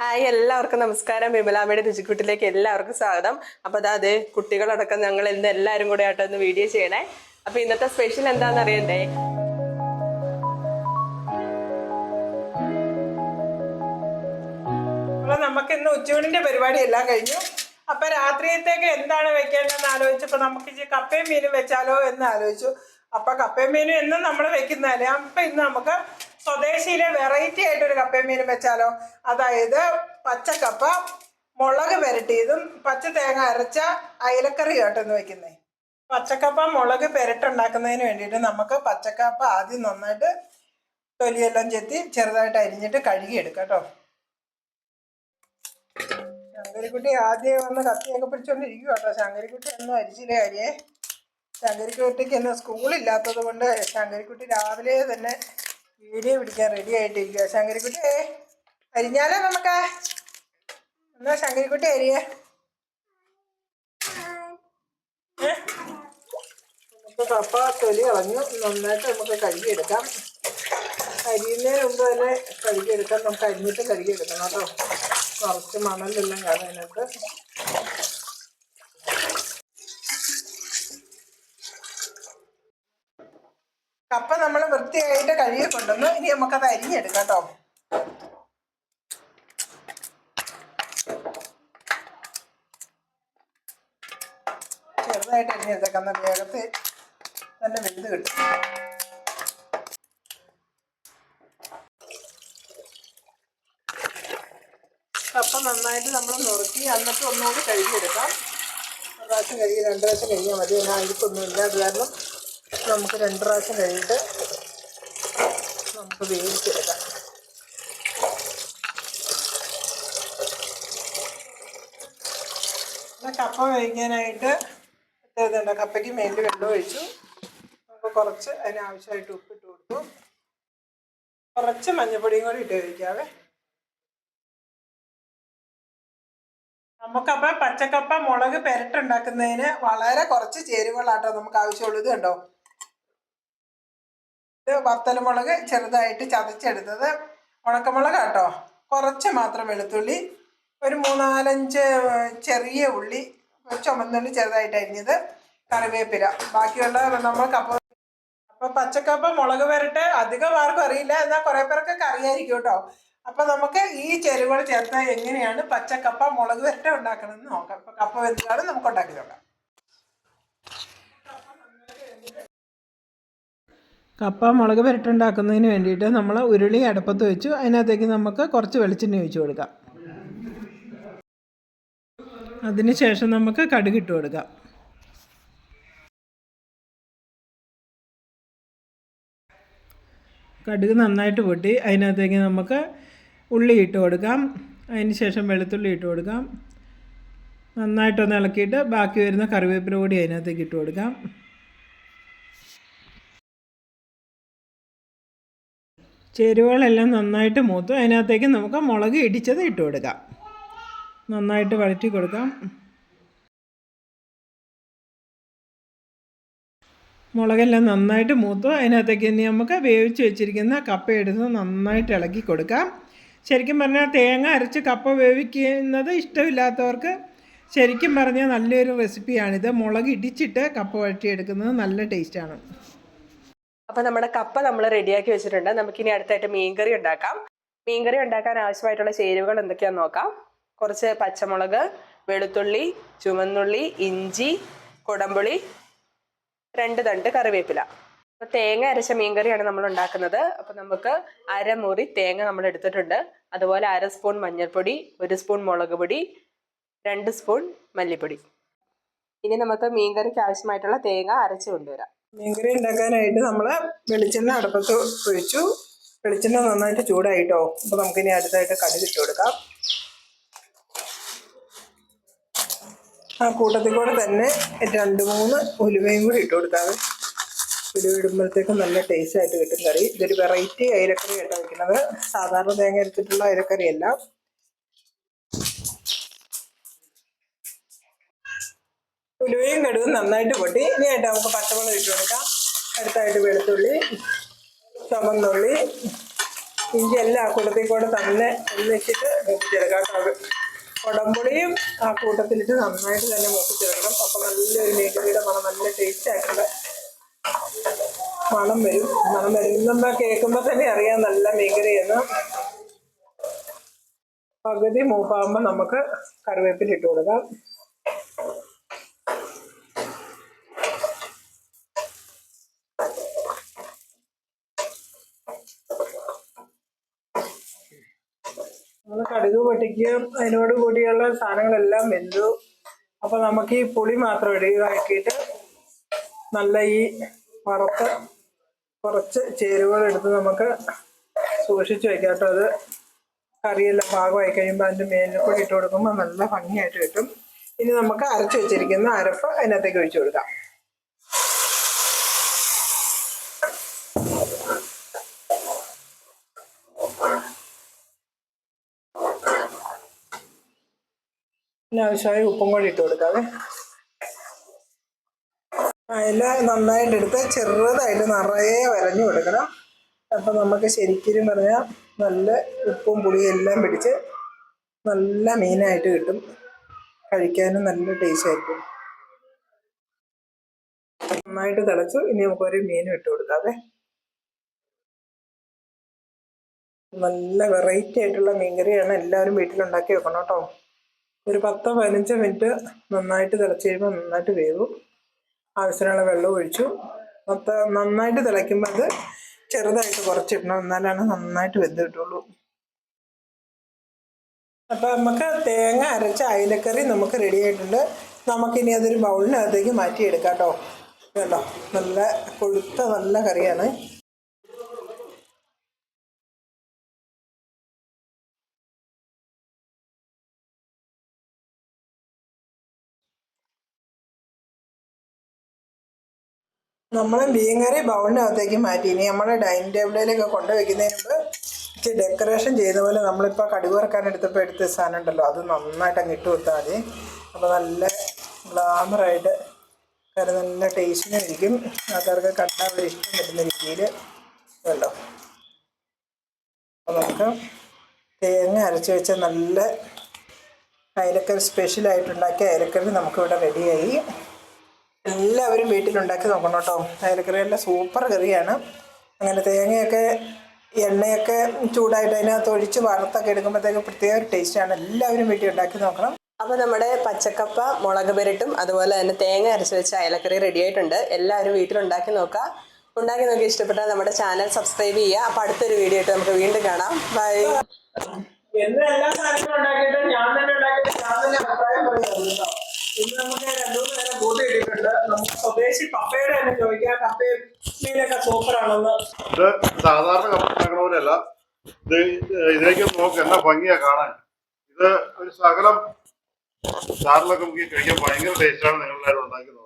Hi എല്ലാവർക്കും നമസ്കാരം. വിമലാമ്മയുടെ രുചിക്കൂട്ടിലേക്ക് എല്ലാവർക്കും സ്വാഗതം. അപ്പൊ അതാ അതെ കുട്ടികളടക്കം ഞങ്ങൾ ഇന്ന് എല്ലാവരും കൂടെ ആയിട്ട് ഒന്ന് വീഡിയോ ചെയ്യണേ. അപ്പൊ ഇന്നത്തെ സ്പെഷ്യൽ എന്താന്ന് അറിയണ്ടേ? അപ്പൊ നമുക്ക് ഇന്ന് ഉച്ചയൂണിന്റെ പരിപാടി എല്ലാം കഴിഞ്ഞു. അപ്പൊ രാത്രിയത്തേക്ക് എന്താണ് വെക്കേണ്ടതെന്ന് ആലോചിച്ചപ്പോൾ നമുക്ക് ഈ കപ്പയും മീനും വെച്ചാലോ എന്ന് ആലോചിച്ചു. അപ്പൊ കപ്പയും മീനും എന്നും നമ്മൾ വെക്കുന്നതല്ലേ? അപ്പൊ ഇന്ന് നമുക്ക് സ്വദേശിയിലെ വെറൈറ്റി ആയിട്ടൊരു കപ്പയും മീനും വെച്ചാലോ? അതായത് പച്ചക്കപ്പ മുളക് പുരട്ടിയതും പച്ച തേങ്ങ അരച്ച അയലക്കറി കേട്ടെന്ന് വെക്കുന്നേ. പച്ചക്കപ്പ മുളക് പുരട്ടുണ്ടാക്കുന്നതിന് വേണ്ടിയിട്ട് നമുക്ക് പച്ചക്കപ്പ ആദ്യം നന്നായിട്ട് തൊലിയെല്ലാം ചെത്തി ചെറുതായിട്ട് അരിഞ്ഞിട്ട് കഴുകിയെടുക്കാം കേട്ടോ. ശങ്കരിക്കുട്ടി ആദ്യം വന്ന് കത്തിയൊക്കെ പിടിച്ചോണ്ടിരിക്കും കേട്ടോ. ശങ്കരിക്കുട്ടി ഒന്നും അരിച്ചില്ല കാര്യേ. ശങ്കരിക്കുട്ടിക്ക് ഇന്ന് സ്കൂളില്ലാത്തത് കൊണ്ട് ശങ്കരിക്കുട്ടി രാവിലെ തന്നെ വീഡിയോ പിടിക്കാൻ റെഡി ആയിട്ടിരിക്കുക ശങ്കരിക്കുട്ടി അരിഞ്ഞാലോ നമുക്ക്? എന്നാ ശങ്കരിക്കുട്ടി അരിയ? നമുക്ക് കപ്പ തൊലി കളഞ്ഞു നന്നായിട്ട് നമുക്ക് കഴുകിയെടുക്കാം. അരിയുന്നതിന് മുമ്പ് തന്നെ കഴുകിയെടുക്കാം. നമുക്ക് അരിഞ്ഞിട്ട് കഴുകിയെടുക്കണം കേട്ടോ. കുറച്ച് മണലെല്ലാം കാണാൻ അതിനകത്ത് കപ്പ നമ്മൾ വൃത്തിയായിട്ട് കഴുകി കൊണ്ടുവന്നു ഇനി നമുക്കത് അരിഞ്ഞെടുക്കാം കേട്ടോ. ചെറുതായിട്ട് അരിഞ്ഞെടുത്തേക്കാം എന്നാൽ വേഗത്തിൽ നല്ല വെന്ത് കിട്ടും. കപ്പ നന്നായിട്ട് നമ്മൾ നുറുക്കി എന്നിട്ട് ഒന്നുകൂടി കഴുകിയെടുക്കാം. ഒരു പ്രാവശ്യം കഴുകി രണ്ട് പ്രാവശ്യം കഴുകിയാൽ മതി. എന്നാൽ അഴുക്കൊന്നുമില്ല അത് കാരണം നമുക്ക് രണ്ട് പ്രാവശ്യം കഴുകിയിട്ട് നമുക്ക് വേവിച്ചെടുക്കാം. കപ്പ വേവിക്കാനായിട്ട് ഇതുണ്ട് കപ്പയ്ക്ക് മേലിൽ വെള്ളം ഒഴിച്ചു. നമുക്ക് കുറച്ച് അതിനാവശ്യമായിട്ട് ഉപ്പിട്ട് കൊടുത്തു. കുറച്ച് മഞ്ഞപ്പൊടിയും കൂടി ഇട്ട് കഴിക്കാവേ. നമുക്കപ്പം പച്ചക്കപ്പ മുളക് പെരട്ടുണ്ടാക്കുന്നതിന് വളരെ കുറച്ച് ചേരുവകളാട്ടോ നമുക്ക് ആവശ്യമുള്ളത് കണ്ടോ? ഇത് വത്തലമുളക് ചെറുതായിട്ട് ചതച്ചെടുത്തത് ഉണക്കമുളക് കേട്ടോ കുറച്ച് മാത്രം വെളുത്തുള്ളി ഒരു മൂന്നാലഞ്ച് ചെറിയ ഉള്ളി ചുമന്നുള്ളി ചെറുതായിട്ട് അരിഞ്ഞത് കറിവേപ്പില. ബാക്കിയുള്ള നമ്മൾ കപ്പ അപ്പൊ പച്ചക്കപ്പ മുളക് വരട്ടെ. അധികം ആർക്കും അറിയില്ല. എന്നാൽ കുറെ പേർക്കൊക്കെ അറിയായിരിക്കും കേട്ടോ. അപ്പൊ നമുക്ക് ഈ ചേരുവകൾ ചേർത്ത് എങ്ങനെയാണ് പച്ചക്കപ്പ മുളക് വരട്ടെ ഉണ്ടാക്കണമെന്ന് നോക്കാം. കപ്പ വെന്താണ് നമുക്ക് ഉണ്ടാക്കി നോക്കാം. കപ്പ മുളക് പുരട്ടുണ്ടാക്കുന്നതിന് വേണ്ടിയിട്ട് നമ്മൾ ഉരുളി അടുപ്പത്ത് വെച്ചു. അതിനകത്തേക്ക് നമുക്ക് കുറച്ച് വെളിച്ചെണ്ണ ഒഴിച്ചു കൊടുക്കാം. അതിനുശേഷം നമുക്ക് കടുക് ഇട്ട് കൊടുക്കാം. കടുക് നന്നായിട്ട് പൊട്ടി. അതിനകത്തേക്ക് നമുക്ക് ഉള്ളി ഇട്ട് കൊടുക്കാം. അതിന് ശേഷം വെളുത്തുള്ളി ഇട്ട് കൊടുക്കാം. നന്നായിട്ടൊന്ന് ഇളക്കിയിട്ട് ബാക്കി വരുന്ന കറിവേപ്പില കൂടി അതിനകത്തേക്ക് ഇട്ട് കൊടുക്കാം. ചേരുവകളെല്ലാം നന്നായിട്ട് മൂത്തു. അതിനകത്തേക്ക് നമുക്ക് മുളക് ഇടിച്ചത് ഇട്ട് കൊടുക്കാം. നന്നായിട്ട് വഴറ്റി കൊടുക്കാം. മുളകെല്ലാം നന്നായിട്ട് മൂത്തു. അതിനകത്തേക്ക് ഇനി നമുക്ക് വേവിച്ച് വെച്ചിരിക്കുന്ന കപ്പ എടുത്ത് നന്നായിട്ട് ഇളക്കി കൊടുക്കാം. ശരിക്കും പറഞ്ഞാൽ തേങ്ങ അരച്ച് കപ്പ വേവിക്കുന്നത് ഇഷ്ടമില്ലാത്തവർക്ക് ശരിക്കും പറഞ്ഞാൽ നല്ലൊരു റെസിപ്പിയാണിത്. മുളക് ഇടിച്ചിട്ട് കപ്പ വഴറ്റിയെടുക്കുന്നത് നല്ല ടേസ്റ്റാണ്. അപ്പൊ നമ്മുടെ കപ്പ നമ്മൾ റെഡിയാക്കി വെച്ചിട്ടുണ്ട്. നമുക്കിനി അടുത്തായിട്ട് മീൻകറി ഉണ്ടാക്കാം. മീൻകറി ഉണ്ടാക്കാൻ ആവശ്യമായിട്ടുള്ള ചേരുവകൾ എന്തൊക്കെയാന്ന് നോക്കാം. കുറച്ച് പച്ചമുളക് വെളുത്തുള്ളി ചുമന്നുള്ളി ഇഞ്ചി കുടമ്പുളി രണ്ട് തണ്ട് കറിവേപ്പില. അപ്പൊ തേങ്ങ അരച്ച മീൻകറിയാണ് നമ്മൾ ഉണ്ടാക്കുന്നത്. അപ്പൊ നമുക്ക് അരമുറി തേങ്ങ നമ്മൾ എടുത്തിട്ടുണ്ട്. അതുപോലെ അര സ്പൂൺ മഞ്ഞൾപ്പൊടി ഒരു സ്പൂൺ മുളക് പൊടി രണ്ട് സ്പൂൺ മല്ലിപ്പൊടി. ഇനി നമുക്ക് മീൻകറിക്ക് ആവശ്യമായിട്ടുള്ള തേങ്ങ അരച്ച് കൊണ്ടുവരാം. മീൻകറി ഉണ്ടാക്കാനായിട്ട് നമ്മൾ വെളിച്ചെണ്ണ അടുപ്പത്ത് ഒഴിച്ചു. വെളിച്ചെണ്ണ നന്നായിട്ട് ചൂടായിട്ടോ. അപ്പോൾ നമുക്കിനി അടുത്തായിട്ട് കടുക് ഇട്ട് കൊടുക്കാം. ആ കൂട്ടത്തിൽ കൂടെ തന്നെ രണ്ട് മൂന്ന് ഉലുവയും കൂടി ഇട്ട് കൊടുക്കാവേ ഉലുവ ഇടുമ്പോഴത്തേക്കും നല്ല ടേസ്റ്റ് ആയിട്ട് കിട്ടും കറി. ഇതൊരു വെറൈറ്റി അയിലക്കറി ആയിട്ടാണ് വെക്കുന്നത്. സാധാരണ തേങ്ങ അരച്ചിട്ടുള്ള അയലക്കറിയല്ല. ഉലുവയും കടുവും നന്നായിട്ട് പൊട്ടി. ഇനി ആയിട്ട് നമുക്ക് പച്ചമുളക് ഇട്ട് കൊടുക്കാം. അടുത്തായിട്ട് വെളുത്തുള്ളി ചുമന്നുള്ളി ഇഞ്ചി എല്ലാം ആ കൂട്ടത്തിൽ കൂടെ തന്നെ ഒന്നിച്ചിട്ട് മൂപ്പിച്ചെടുക്കാം. കട- കുടംപുളിയും ആ കൂട്ടത്തിലിട്ട് നന്നായിട്ട് തന്നെ മൂപ്പിച്ചെടുക്കണം. അപ്പം നല്ലൊരു മീൻകറിയുടെ മണം നല്ല ടേസ്റ്റ് ആയിട്ടുള്ള മണം വരും. മണം വരുമ്പോൾ കേൾക്കുമ്പോൾ തന്നെ അറിയാം നല്ല എന്ന് പകുതി മൂപ്പാകുമ്പോൾ നമുക്ക് കറിവേപ്പിലിട്ട് കൊടുക്കാം. നമ്മൾ കടുക് പൊട്ടിക്കുകയും അതിനോട് കൂടിയുള്ള സാധനങ്ങളെല്ലാം വെന്തു. അപ്പൊ നമുക്ക് ഈ പുളി മാത്രം ഇടുകയാക്കിയിട്ട് നല്ല ഈ വറുത്ത് കുറച്ച് ചേരുവകൾ എടുത്ത് നമുക്ക് സൂക്ഷിച്ചു വെക്കാം അത് കറിയെല്ലാം പാകമായി കഴിയുമ്പോൾ അതിന്റെ മേലിൽ കൂടി ഇട്ട് കൊടുക്കുമ്പോൾ നല്ല ഭംഗിയായിട്ട് കിട്ടും. ഇനി നമുക്ക് അരച്ച് വെച്ചിരിക്കുന്ന അരപ്പ് അതിനകത്തേക്ക് ഒഴിച്ചു കൊടുക്കാം. പിന്നെ ആവശ്യമായ ഉപ്പും കൂടി ഇട്ട് കൊടുക്കാവേ. അതിൽ നന്നായിട്ട് എടുത്ത് ചെറുതായിട്ട് നിറയെ വരഞ്ഞു കൊടുക്കണം. അപ്പം നമുക്ക് ശരിക്കും പറഞ്ഞാൽ നല്ല ഉപ്പും പുളിയും എല്ലാം പിടിച്ച് നല്ല മീനായിട്ട് കിട്ടും. കഴിക്കാനും നല്ല ടേസ്റ്റ് ആയിരിക്കും. നന്നായിട്ട് തിളച്ചു. ഇനി നമുക്ക് ഒരു മീനും ഇട്ട് കൊടുക്കാവേ. നല്ല വെറൈറ്റി ആയിട്ടുള്ള മീൻകറിയാണ് എല്ലാവരും വീട്ടിലുണ്ടാക്കി വെക്കണം കേട്ടോ. ഒരു പത്തോ പതിനഞ്ചോ മിനിറ്റ് നന്നായിട്ട് തിളച്ച് കഴിയുമ്പോൾ നന്നായിട്ട് വേവു. ആവശ്യമുള്ള വെള്ളം ഒഴിച്ചു. മൊത്തം നന്നായിട്ട് തിളയ്ക്കുമ്പോൾ അത് ചെറുതായിട്ട് കുറച്ചിടണം. എന്നാലാണ് നന്നായിട്ട് വെന്ത് കിട്ടുള്ളൂ. അപ്പം നമുക്ക് തേങ്ങ അരച്ച അയിലക്കറി നമുക്ക് റെഡി ആയിട്ടുണ്ട്. നമുക്കിനി അതൊരു ബൗളിനകത്തേക്ക് മാറ്റിയെടുക്കാം കേട്ടോ. കേട്ടോ നല്ല കൊഴുത്ത നല്ല കറിയാണ്. നമ്മൾ മീൻ കറി ബൗളിനകത്തേക്ക് മാറ്റി. ഇനി നമ്മുടെ ഡൈനിങ് ടേബിളിലേക്ക് കൊണ്ടുവയ്ക്കുന്നതിന് മുമ്പ് ഡെക്കറേഷൻ ചെയ്ത പോലെ നമ്മളിപ്പോൾ കടുക് വറക്കാൻ എടുത്തപ്പോൾ എടുത്ത സാധനം ഉണ്ടല്ലോ. അത് നന്നായിട്ട് അങ്ങ് ഇട്ട് കൊടുത്താൽ മതി. അപ്പോൾ നല്ല ഗ്ലാമറായിട്ട് കറി നല്ല ടേസ്റ്റിനായിരിക്കും ആൾക്കാർക്ക് കണ്ടാൽ വലിയ ഇഷ്ടം പറ്റുന്ന രീതിയിൽ ഉണ്ടല്ലോ അപ്പോൾ നമുക്ക് തേങ്ങ അരച്ച് വെച്ച നല്ല അയലക്കറി സ്പെഷ്യലായിട്ടുണ്ടാക്കിയ അയലക്കറി നമുക്കിവിടെ റെഡിയായി എല്ലാവരും വീട്ടിലുണ്ടാക്കി നോക്കണം കേട്ടോ. അയലക്കറി നല്ല സൂപ്പർ കറിയാണ്. അങ്ങനെ തേങ്ങയൊക്കെ എണ്ണയൊക്കെ ചൂടായിട്ട് അതിനകത്ത് ഒഴിച്ച് വറുത്തൊക്കെ എടുക്കുമ്പോഴത്തേക്ക് പ്രത്യേക ഒരു ടേസ്റ്റാണ് എല്ലാവരും വീട്ടിൽ ഉണ്ടാക്കി നോക്കണം. അപ്പോൾ നമ്മുടെ പച്ചക്കപ്പ മുളക് പെരട്ടും അതുപോലെ തന്നെ തേങ്ങ അരച്ച് വെച്ച അയലക്കറി റെഡി ആയിട്ടുണ്ട്. എല്ലാവരും വീട്ടിലുണ്ടാക്കി നോക്കുക. ഉണ്ടാക്കി നോക്കി ഇഷ്ടപ്പെട്ടാൽ നമ്മുടെ ചാനൽ സബ്സ്ക്രൈബ് ചെയ്യുക. അപ്പോൾ അടുത്തൊരു വീഡിയോ ആയിട്ട് നമുക്ക് വീണ്ടും കാണാം. ബൈ എല്ലാ സാധനങ്ങളും ഉണ്ടാക്കിയിട്ട് ഞാൻ തന്നെ ഉണ്ടാക്കിയിട്ട് ഞാൻ തന്നെ അഭിപ്രായം പറയുന്നത് കേട്ടോ. സ്വദേശി ഇത് സാധാരണ കപ്പ പോലെയല്ല ഇത് ഇതിലേക്ക് നോക്ക് എന്നാ ഭംഗിയാ കാണാൻ. ഇത് ഒരു സകലം ചാറിലൊക്കെ നമുക്ക് കഴിക്കാൻ ഭയങ്കര ടേസ്റ്റാണ് നിങ്ങൾ എല്ലാവരും ഉണ്ടാക്കുന്നത്.